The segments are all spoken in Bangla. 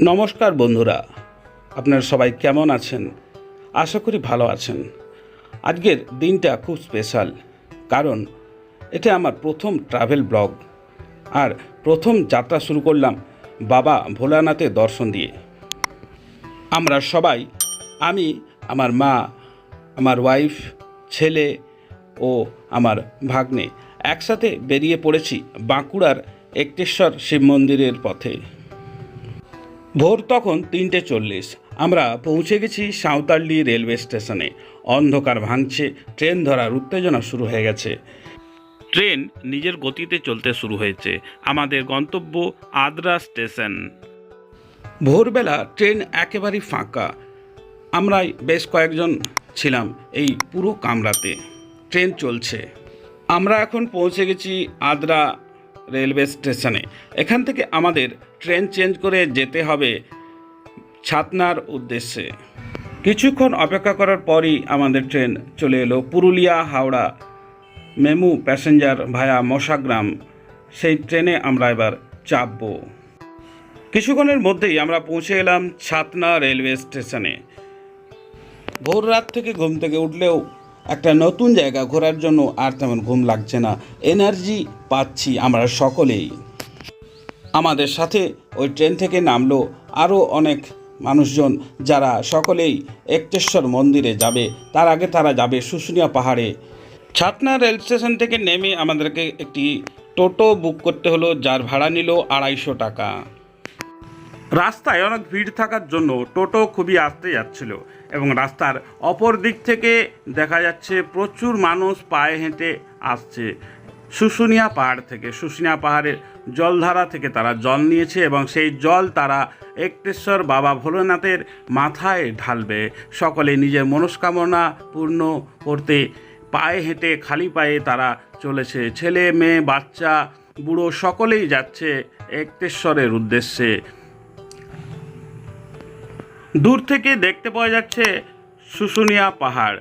নমস্কার বন্ধুরা, আপনারা সবাই কেমন আছেন? আশা করি ভালো আছেন। আজকের দিনটা খুব স্পেশাল, কারণ এটা আমার প্রথম ট্রাভেল ব্লগ, আর প্রথম যাত্রা শুরু করলাম বাবা ভোলানাথের দর্শন দিয়ে। আমরা সবাই, আমি, আমার মা, আমার ওয়াইফ ছেলে ও আমার ভাগ্নে একসাথে বেরিয়ে পড়েছি বাঁকুড়ার একটেশ্বর শিব মন্দিরের পথে। ভোর তখন তিনটে চল্লিশ। আমরা পৌঁছে গেছি সাঁওতালডি রেলওয়ে স্টেশনে। অন্ধকার ভাঙছে, ট্রেন ধরার উত্তেজনা শুরু হয়ে গেছে। ট্রেন নিজের গতিতে চলতে শুরু হয়েছে। আমাদের গন্তব্য আদ্রা স্টেশন। ভোরবেলা ট্রেন একেবারেই ফাঁকা। আমরাই বেশ কয়েকজন ছিলাম এই পুরো কামরাতে। ট্রেন চলছে। আমরা এখন পৌঁছে গেছি আদ্রা রেলওয়ে স্টেশনে। এখান থেকে আমাদের ট্রেন চেঞ্জ করে যেতে হবে ছাতনার উদ্দেশ্যে। কিছুক্ষণ অপেক্ষা করার পরই আমাদের ট্রেন চলে এলো Purulia, Howrah, MEMU passenger via Masagram. সেই ট্রেনে আমরা এবার চাপবো। কিছুক্ষণের মধ্যেই আমরা পৌঁছে এলাম ছাতনা রেলওয়ে স্টেশনে। ভোর রাত থেকে ঘুম থেকে উঠলেও একটা নতুন জায়গা ঘোরার জন্য আর তেমন ঘুম লাগছে না। এনার্জি পাচ্ছি আমরা সকলেই। আমাদের সাথে ওই ট্রেন থেকে নামলো আরও অনেক মানুষজন যারা সকলেই একটেশ্বর মন্দিরে যাবে। তার আগে তারা যাবে শুশুনিয়া পাহাড়ে। ছাতনা রেল স্টেশন থেকে নেমে আমাদেরকে একটি টোটো বুক করতে হলো, যার ভাড়া নিল আড়াইশো টাকা। রাস্তায় অনেক ভিড় থাকার জন্য টোটো খুবই আসতে যাচ্ছিল এবং রাস্তার অপর দিক থেকে দেখা যাচ্ছে প্রচুর মানুষ পায়ে হেঁটে আসছে। শুশুনিয়া পাহাড় থেকে, শুশুনিয়া পাহাড়ের জলধারা থেকে তারা জল নিয়েছে এবং সেই জল তারা একটেশ্বর বাবা ভোলেনাথের মাথায় ঢালবে। সকলে নিজের মনস্কামনা পূর্ণ করতে পায়ে হেঁটে খালি পায়ে তারা চলেছে। ছেলে, মেয়ে, বাচ্চা, বুড়ো সকলেই যাচ্ছে একটেশ্বরের উদ্দেশ্যে। দূর থেকে দেখতে পাওয়া যাচ্ছে শুশুনিয়া পাহাড়।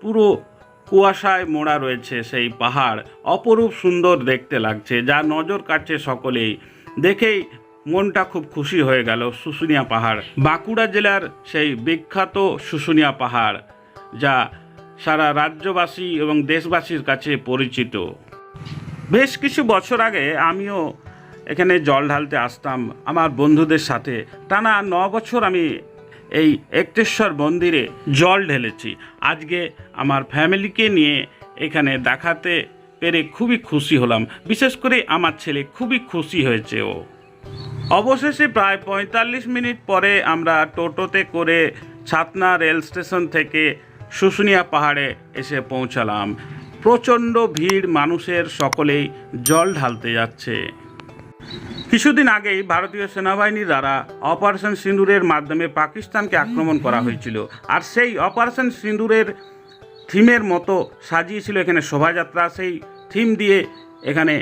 পুরো কুয়াশায় মোড়া রয়েছে সেই পাহাড়। অপরূপ সুন্দর দেখতে লাগছে, যা নজর কাটছে সকলেই। দেখেই মনটা খুব খুশি হয়ে গেল শুশুনিয়া পাহাড়। বাঁকুড়া জেলার সেই বিখ্যাত শুশুনিয়া পাহাড়, যা সারা রাজ্যবাসী এবং দেশবাসীর কাছে পরিচিত। বেশ কিছু বছর আগে আমিও এখানে জল ঢালতে আসতাম আমার বন্ধুদের সাথে। টানা ন বছর আমি এই একটেশ্বর মন্দিরে জল ঢেলেছি। আজকে আমার ফ্যামিলিকে নিয়ে এখানে দেখাতে পেরে খুবই খুশি হলাম। বিশেষ করে আমার ছেলে খুবই খুশি হয়েছে ও। অবশেষে প্রায় পঁয়তাল্লিশ মিনিট পরে আমরা টোটোতে করে ছাতনা রেল স্টেশন থেকে শুশুনিয়া পাহাড়ে এসে পৌঁছালাম। প্রচণ্ড ভিড় মানুষের সকলেই জল ঢালতে যাচ্ছে। কিছুদিন আগেই ভারতীয় সেনাবাহিনীর দ্বারা অপারেশন সিঁদুরের মাধ্যমে পাকিস্তানকে আক্রমণ করা হয়েছিল। আর সেই অপারেশন সিঁদুরের থিমের মতো সাজিয়েছিল এখানে শোভাযাত্রা। সেই থিম দিয়ে এখানে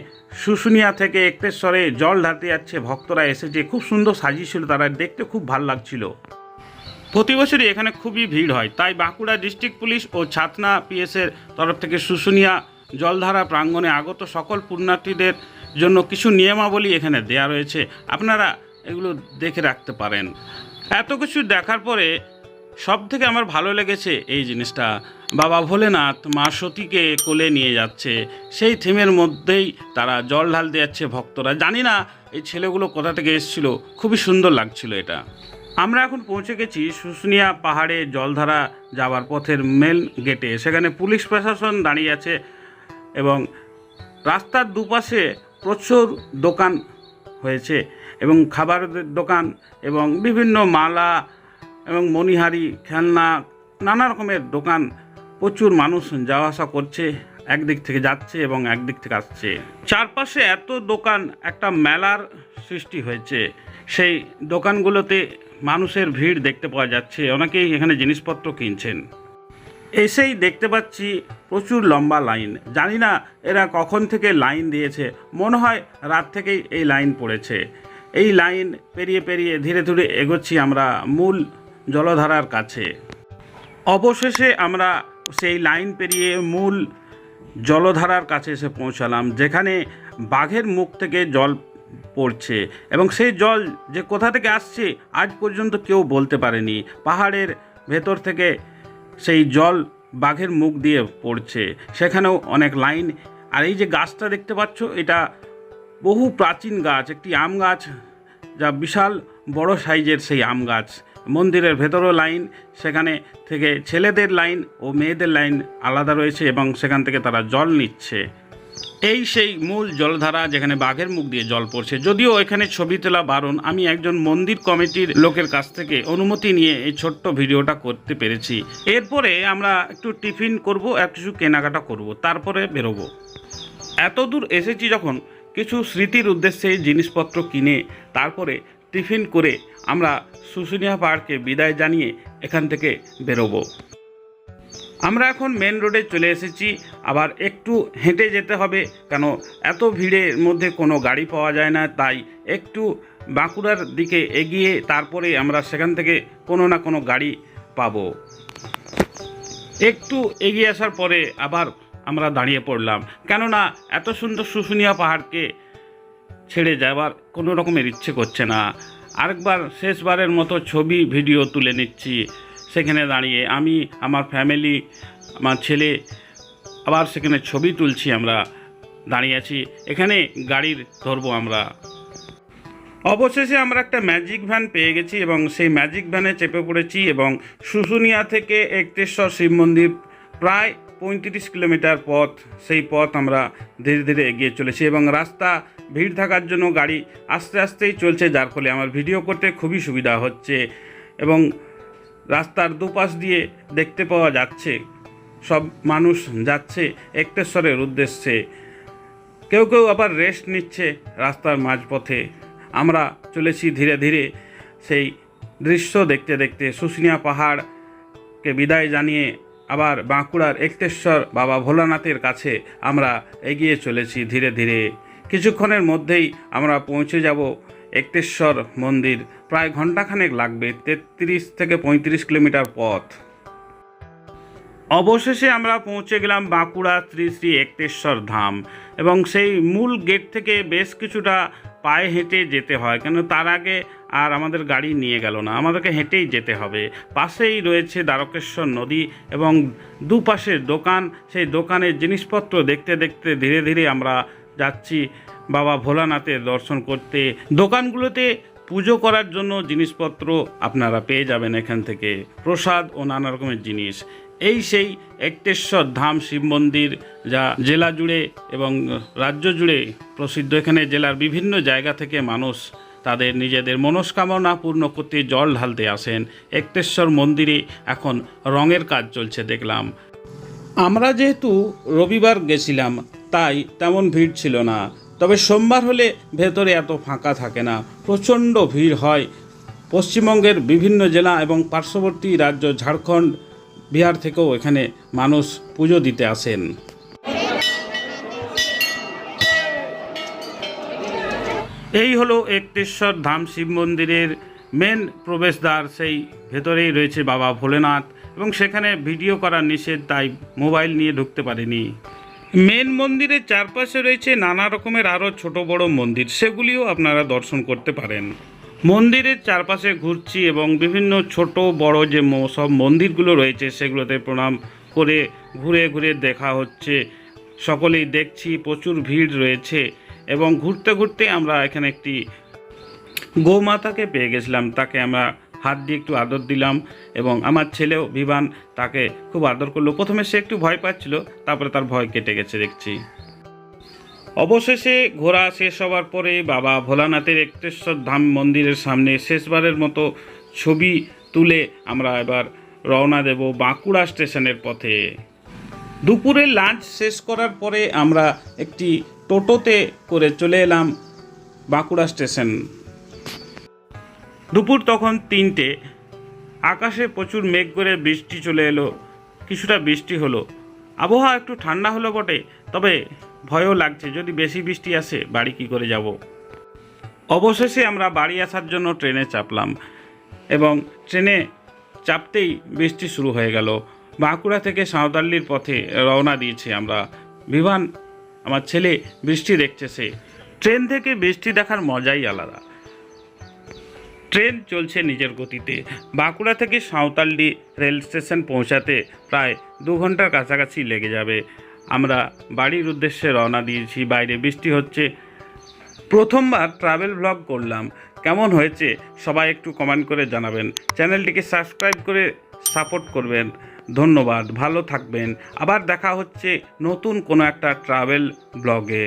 শুশুনিয়া থেকে একটেশ্বরে জল ঢালতে যাচ্ছে ভক্তরা এসেছে খুব সুন্দর সাজিয়েছিল তারা দেখতে খুব ভালো লাগছিল। প্রতি বছরই এখানে খুবই ভিড় হয়। তাই বাঁকুড়া ডিস্ট্রিক্ট পুলিশ ও ছাতনা পিএসের তরফ থেকে শুশুনিয়া জলধারা প্রাঙ্গণে আগত সকল পুণ্যার্থীদের জন্য কিছু নিয়মাবলী এখানে দেয়া রয়েছে। আপনারা এগুলো দেখে রাখতে পারেন। এত কিছু দেখার পরে সব থেকে আমার ভালো লেগেছে এই জিনিসটা। বাবা ভোলেনাথ মা সতীকে কোলে নিয়ে যাচ্ছে। সেই থিমের মধ্যেই তারা জল ঢালতে যাচ্ছে ভক্তরা। জানি না এই ছেলেগুলো কোথা থেকে এসেছিল। খুবই সুন্দর লাগছিল এটা। আমরা এখন পৌঁছে গেছি শুশুনিয়া পাহাড়ে জলধারা যাওয়ার পথের মেন গেটে। সেখানে পুলিশ প্রশাসন দাঁড়িয়ে আছে এবং রাস্তার দুপাশে প্রচুর দোকান হয়েছে এবং খাবারের দোকান এবং বিভিন্ন মালা এবং মণিহারি, খেলনা, নানা রকমের দোকান প্রচুর মানুষ যাওয়া আসা করছে, একদিক থেকে যাচ্ছে এবং একদিক থেকে আসছে। চারপাশে এত দোকান, একটা মেলার সৃষ্টি হয়েছে। সেই দোকানগুলোতে মানুষের ভিড় দেখতে পাওয়া যাচ্ছে। অনেকেই এখানে জিনিসপত্র কিনছেন। এসেই দেখতে পাচ্ছি প্রচুর লম্বা লাইন। জানি না এরা কখন থেকে লাইন দিয়েছে। মনে হয় রাত থেকেই এই লাইন পড়েছে। এই লাইন পেরিয়ে পেরিয়ে ধীরে ধীরে এগোচ্ছি আমরা মূল জলধারার কাছে। অবশেষে আমরা সেই লাইন পেরিয়ে মূল জলধারার কাছে এসে পৌঁছালাম, যেখানে বাঘের মুখ থেকে জল পড়ছে এবং সেই জল যে কোথা থেকে আসছে আজ পর্যন্ত কেউ বলতে পারেনি। পাহাড়ের ভেতর থেকে সেই জল বাঘের মুখ দিয়ে পড়ছে। সেখানেও অনেক লাইন। আর এই যে গাছটা দেখতে পাচ্ছ, এটা বহু প্রাচীন গাছ, একটি আম গাছ যা বিশাল বড় সাইজের সেই আম গাছ। মন্দিরের ভেতরও লাইন, সেখানে থেকে ছেলেদের লাইন ও মেয়েদের লাইন আলাদা রয়েছে এবং সেখান থেকে তারা জল নিচ্ছে। এই সেই মূল জলধারা যেখানে বাঘের মুখ দিয়ে জল পড়ছে। যদিও এখানে ছবি তোলা বারণ, আমি একজন মন্দির কমিটির লোকের কাছ থেকে অনুমতি নিয়ে এই ছোট্ট ভিডিওটা করতে পেরেছি। এরপরে আমরা একটু টিফিন করব, আর কিছু কেনাকাটা করব, তারপরে বেরোবো। এত দূর এসেছি যখন কিছু স্মৃতির উদ্দেশ্যে জিনিসপত্র কিনে তারপরে টিফিন করে আমরা শুশুনিয়া পাহাড়কে বিদায় জানিয়ে এখান থেকে বেরোবো। আমরা এখন মেন রোডে চলে এসেছি। আবার একটু হেঁটে যেতে হবে, কেন এত ভিড়ের মধ্যে কোনো গাড়ি পাওয়া যায় না। তাই একটু বাঁকুড়ার দিকে এগিয়ে তারপরে আমরা সেখান থেকে কোনো না কোনো গাড়ি পাবো। একটু এগিয়ে আসার পরে আবার আমরা দাঁড়িয়ে পড়লাম। কেননা এত সুন্দর শুশুনিয়া পাহাড়কে ছেড়ে যাবার কোনো রকমের ইচ্ছে করছে না। আরেকবার শেষবারের মতো ছবি ভিডিও তুলে নিচ্ছি। সেখানে দাঁড়িয়ে আমি, আমার ফ্যামিলি আমার ছেলে, আবার সেখানে ছবি তুলছি আমরা, দাঁড়িয়ে আছি। এখানে গাড়ির ধরবো আমরা। অবশেষে আমরা একটা ম্যাজিক ভ্যান পেয়ে গেছি এবং সেই ম্যাজিক ভ্যানে চেপে পড়েছি এবং শুশুনিয়া থেকে একটেশ্বর শিব মন্দির প্রায় পঁয়ত্রিশ কিলোমিটার পথ, সেই পথ আমরা ধীরে ধীরে এগিয়ে চলেছি এবং রাস্তা, ভিড় থাকার জন্য গাড়ি আস্তে আস্তেই চলছে, যার ফলে আমার ভিডিও করতে খুবই সুবিধা হচ্ছে এবং রাস্তার দুপাশ দিয়ে দেখতে পাওয়া যাচ্ছে। সব মানুষ যাচ্ছে একটেশ্বরের উদ্দেশ্যে। কেউ কেউ আবার রেস্ট নিচ্ছে রাস্তার মাঝপথে। আমরা চলেছি ধীরে ধীরে সেই দৃশ্য দেখতে দেখতে শুশুনিয়া পাহাড়কে বিদায় জানিয়ে আবার বাঁকুড়ার একটেশ্বর বাবা ভোলানাথের কাছে আমরা এগিয়ে চলেছি ধীরে ধীরে। কিছুক্ষণের মধ্যেই আমরা পৌঁছে যাব একটেশ্বর মন্দির। প্রায় ঘন্টাখানেক লাগবে, তেত্রিশ থেকে পঁয়ত্রিশ কিলোমিটার পথ। অবশেষে আমরা পৌঁছে গেলাম বাঁকুড়া শ্রী শ্রী একটেশ্বর ধাম এবং সেই মূল গেট থেকে বেশ কিছুটা পায়ে হেঁটে যেতে হয়, কেন তার আগে আর আমাদের গাড়ি নিয়ে গেল না। আমাদেরকে হেঁটেই যেতে হবে। পাশেই রয়েছে দ্বারকেশ্বর নদী এবং দুপাশের দোকান। সেই দোকানের জিনিসপত্র দেখতে দেখতে ধীরে ধীরে আমরা যাচ্ছি বাবা ভোলানাথের দর্শন করতে। দোকানগুলোতে পুজো করার জন্য জিনিসপত্র আপনারা পেয়ে যাবেন এখান থেকে। প্রসাদ ও নানা রকমের জিনিস। এই সেই একটেশ্বর ধাম শিব মন্দির, যা জেলা জুড়ে এবং রাজ্য জুড়ে প্রসিদ্ধ। এখানে জেলার বিভিন্ন জায়গা থেকে মানুষ তাদের নিজেদের মনস্কামনা পূর্ণ করতে জল ঢালতে আসেন। একটেশ্বর মন্দিরে এখন রঙের কাজ চলছে, দেখলাম। আমরা যেহেতু রবিবার গেছিলাম তাই তেমন ভিড় ছিল না। তবে সোমবার হলে ভেতরে এত ফাঁকা থাকে না। প্রচণ্ড ভিড় হয়। পশ্চিমবঙ্গের বিভিন্ন জেলা এবং পার্শ্ববর্তী রাজ্য ঝাড়খণ্ড, বিহার থেকেও এখানে মানুষ পুজো দিতে আসেন। এই হলো একটেশ্বর ধাম শিব মন্দিরের মেন প্রবেশদ্বার। সেই ভেতরেই রয়েছে বাবা ভোলেনাথ এবং সেখানে ভিডিও করা নিষেধ তাই মোবাইল নিয়ে ঢুকতে পারিনি। মেন মন্দিরের চারপাশে রয়েছে নানা রকমের আরও ছোট বড় মন্দির, সেগুলিও আপনারা দর্শন করতে পারেন। মন্দিরের চারপাশে ঘুরছি এবং বিভিন্ন ছোট, বড় যে সব মন্দিরগুলো রয়েছে, সেগুলোতে প্রণাম করে ঘুরে ঘুরে দেখা হচ্ছে। সকলেই দেখছি, প্রচুর ভিড় রয়েছে এবং ঘুরতে ঘুরতে আমরা এখানে একটি গোমাতাকে পেয়ে গেছিলাম। তাকে আমরা হাত দিয়ে একটু আদর দিলাম এবং আমার ছেলেও বিবান তাকে খুব আদর করল। প্রথমে সে একটু ভয় পাচ্ছিল, তারপরে তার ভয় কেটে গেছে দেখছি। অবশেষে ঘোরা শেষ হওয়ার পরে বাবা ভোলানাথের একটেশ্বর ধাম মন্দিরের সামনে শেষবারের মতো ছবি তুলে আমরা এবার রওনা দেব বাঁকুড়া স্টেশনের পথে। দুপুরে লাঞ্চ শেষ করার পরে আমরা একটি টোটোতে করে চলে এলাম বাঁকুড়া স্টেশন। দুপুর তখন তিনটে। আকাশে প্রচুর মেঘ করে বৃষ্টি চলে এলো। কিছুটা বৃষ্টি হলো। আবহাওয়া একটু ঠান্ডা হলো বটে, তবে ভয়ও লাগছে, যদি বেশি বৃষ্টি আসে বাড়ি কি করে যাব? অবশেষে আমরা বাড়ি আসার জন্য ট্রেনে চাপলাম এবং ট্রেনে চাপতেই বৃষ্টি শুরু হয়ে গেল। বাঁকুড়া থেকে সাঁওতাল্লির পথে রওনা দিয়েছি আমরা। বিমান, আমার ছেলে বৃষ্টি দেখছে সে। ট্রেন থেকে বৃষ্টি দেখার মজাই আলাদা। ট্রেন চলছে নিজের গতিতে। বাঁকুড়া থেকে সাঁওতালডি রেল স্টেশন পৌঁছাতে প্রায় দু ঘণ্টার কাছাকাছি লেগে যাবে। আমরা বাড়ির উদ্দেশ্যে রওনা দিয়েছি, বাইরে বৃষ্টি হচ্ছে। প্রথমবার ট্রাভেল ব্লগ করলাম। কেমন হয়েছে সবাই একটু কমেন্ট করে জানাবেন। চ্যানেলটিকে সাবস্ক্রাইব করে সাপোর্ট করবেন। ধন্যবাদ, ভালো থাকবেন। আবার দেখা হচ্ছে নতুন কোনো একটা ট্রাভেল ব্লগে